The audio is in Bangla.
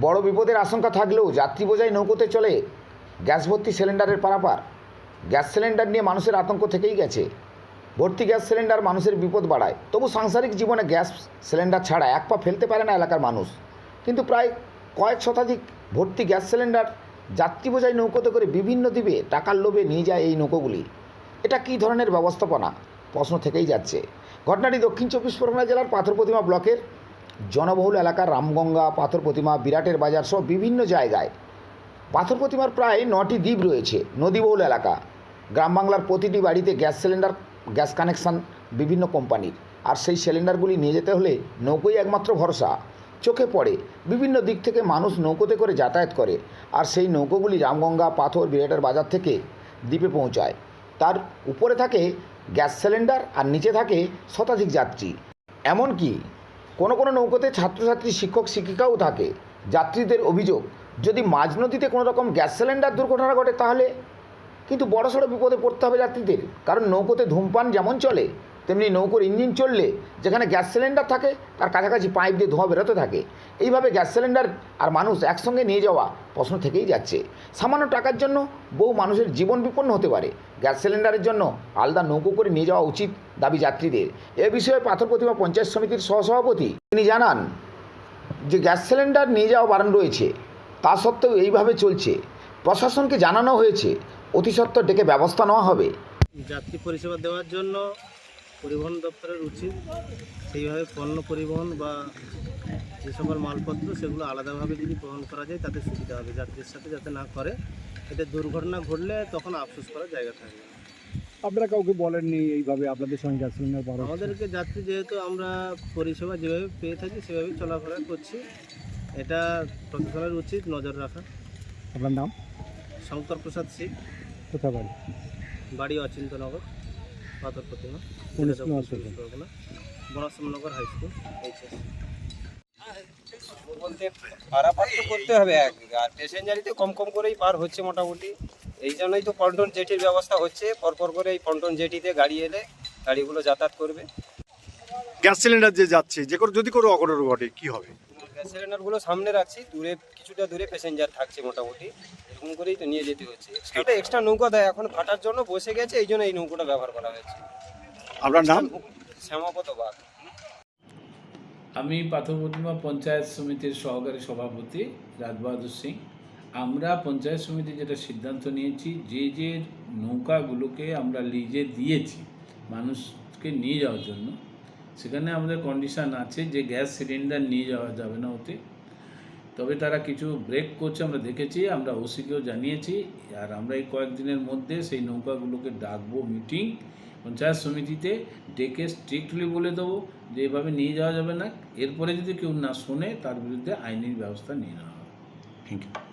বড় বিপদের আশঙ্কা থাকলেও যাত্রী বোঝাই নৌকোতে চলে। গ্যাস ভর্তি সিলিন্ডারের পারাপার। গ্যাস সিলিন্ডার নিয়ে মানুষের আতঙ্ক থেকেই গেছে। ভর্তি গ্যাস সিলিন্ডার মানুষের বিপদ বাড়ায়। তবু সাংসারিক জীবনে গ্যাস সিলিন্ডার ছাড়া এক পা ফেলতে পারে না এলাকার মানুষ। কিন্তু প্রায় কয়েক শতাধিক ভর্তি গ্যাস সিলিন্ডার যাত্রী বোঝাই নৌকোতে করে বিভিন্ন দ্বীপে টাকার লোভে নিয়ে যায় এই নৌকোগুলি। এটা কী ধরনের ব্যবস্থাপনা? প্রশ্ন থেকেই যাচ্ছে। ঘটনাটি দক্ষিণ চব্বিশ পরগনা জেলার পাথর প্রতিমা ব্লকের জনবহুল এলাকার রামগঙ্গা, পাথর প্রতিমা, বিরাটের বাজার সহ বিভিন্ন জায়গায়। পাথর প্রতিমার প্রায় নটি দ্বীপ রয়েছে, নদীবহুল এলাকা। গ্রাম বাংলার প্রতিটি বাড়িতে গ্যাস সিলিন্ডার, গ্যাস কানেকশন বিভিন্ন কোম্পানির। আর সেই সিলিন্ডারগুলি নিয়ে যেতে হলে নৌকোই একমাত্র ভরসা। চোখে পড়ে, বিভিন্ন দিক থেকে মানুষ নৌকোতে করে যাতায়াত করে। আর সেই নৌকোগুলি রামগঙ্গা, পাথর, বিরাটের বাজার থেকে দ্বীপে পৌঁছায়। তার উপরে থাকে গ্যাস সিলিন্ডার আর নিচে থাকে শতাধিক যাত্রী। এমনকি কোনো কোনো নৌকোতে ছাত্রছাত্রী, শিক্ষক, শিক্ষিকাও থাকে। যাত্রীদের অভিযোগ, যদি মাঝ নদীতে কোনো রকম গ্যাস সিলিন্ডার দুর্ঘটনা ঘটে তাহলে? কিন্তু বড়সড় বিপদে পড়তে হবে যাত্রীদের। কারণ নৌকোতে ধূমপান যেমন চলে, তেমনি নৌকোর ইঞ্জিন চললে যেখানে গ্যাস সিলিন্ডার থাকে, তার কাছাকাছি পাইপ দিয়ে ধোঁয়া বেরোতে থাকে। এইভাবে গ্যাস সিলিন্ডার আর মানুষ একসঙ্গে নিয়ে যাওয়া প্রশ্ন থেকেই যাচ্ছে। সামান্য টাকার জন্য বহু মানুষের জীবন বিপন্ন হতে পারে। গ্যাস সিলিন্ডারের জন্য আলাদা নৌকো করে নিয়ে যাওয়া উচিত দাবি যাত্রীদের। এ বিষয়ে পাথর প্রতিমা পঞ্চায়েত সমিতির সহসভাপতি তিনি জানান যে গ্যাস সিলিন্ডার নিয়ে যাওয়া বারণ রয়েছে। তা সত্ত্বেও এইভাবে চলছে। প্রশাসনকে জানানো হয়েছে, অতি সত্ত্বর ডেকে ব্যবস্থা নেওয়া হবে। যাত্রী পরিষেবা দেওয়ার জন্য পরিবহন দপ্তরের উচিত সেইভাবে পণ্য পরিবহন বা যে সকল মালপত্র সেগুলো আলাদাভাবে যদি বহন করা যায় তাতে সুবিধা হবে যাত্রীর সাথে যাতে না করে। এতে দুর্ঘটনা ঘটলে তখন আফসোস করার জায়গা থাকবে। আপনারা কাউকে বলেননি এইভাবে আপনাদের সঙ্গে গ্যাস সিলিন্ডার পাওয়া আমাদেরকে যাত্রী যেহেতু আমরা পরিষেবা যেভাবে পেয়ে থাকি সেভাবেই চলাফেরা করছি। এটা প্রশাসনের উচিত নজর রাখা আপনার নাম? শঙ্কর প্রসাদ সিং। কোথায় বাড়ি? বাড়ি Achintanagar Patharpratima. Banshyamnagar high school HS. বলতে পারাপার তো করতে হবে। আর প্যাসেঞ্জারিতে কম কম করেই পার হচ্ছে মোটামুটি। এই জন্যই তো পন্টন জেটির ব্যবস্থা হচ্ছে। পরপর করে এই পন্টন জেটিতে গাড়ি এলে গাড়িগুলো যাতায়াত করবে। গ্যাস সিলিন্ডার যে যাচ্ছে যে কোনো যদি কোনো অঘটন ঘটে কি হবে? গ্যাস সিলিন্ডারগুলো সামনে রাখছি। দূরে কিছুটা দূরে প্যাসেঞ্জার থাকছে মোটামুটি। এরকম করেই তো নিয়ে যেতে হচ্ছে। এক্সট্রাটা এক্সট্রা নৌকা দেয়। এখন ফাটার জন্য বসে গেছে এই জন্য এই নৌকোটা ব্যবহার করা হয়েছে। আপনার নাম? শ্যামাপত বাঘ আমি পাথর প্রতিমা পঞ্চায়েত সমিতির সহকারী সভাপতি রাজবাহাদুর সিং। আমরা পঞ্চায়েত সমিতি যেটা সিদ্ধান্ত নিয়েছি, যে যে নৌকাগুলোকে আমরা লিজে দিয়েছি মানুষকে নিয়ে যাওয়ার জন্য, সেখানে আমাদের কন্ডিশন আছে যে গ্যাস সিলিন্ডার নিয়ে যাওয়া যাবে না ওতে। তবে তারা কিছু ব্রেক করছে, আমরা দেখেছি, আমরা ওসিকেও জানিয়েছি, আর আমরা এই কয়েকদিনের মধ্যে সেই নৌকাগুলোকে ডাকবো মিটিং পঞ্চায়েত সমিতিতে, ডেকে স্ট্রিক্টলি বলে দেবো যে এভাবে নিয়ে যাওয়া যাবে না। এরপরে যদি কেউ না শোনে, তার বিরুদ্ধে আইনি ব্যবস্থা নিয়ে নেওয়া হবে। Thank you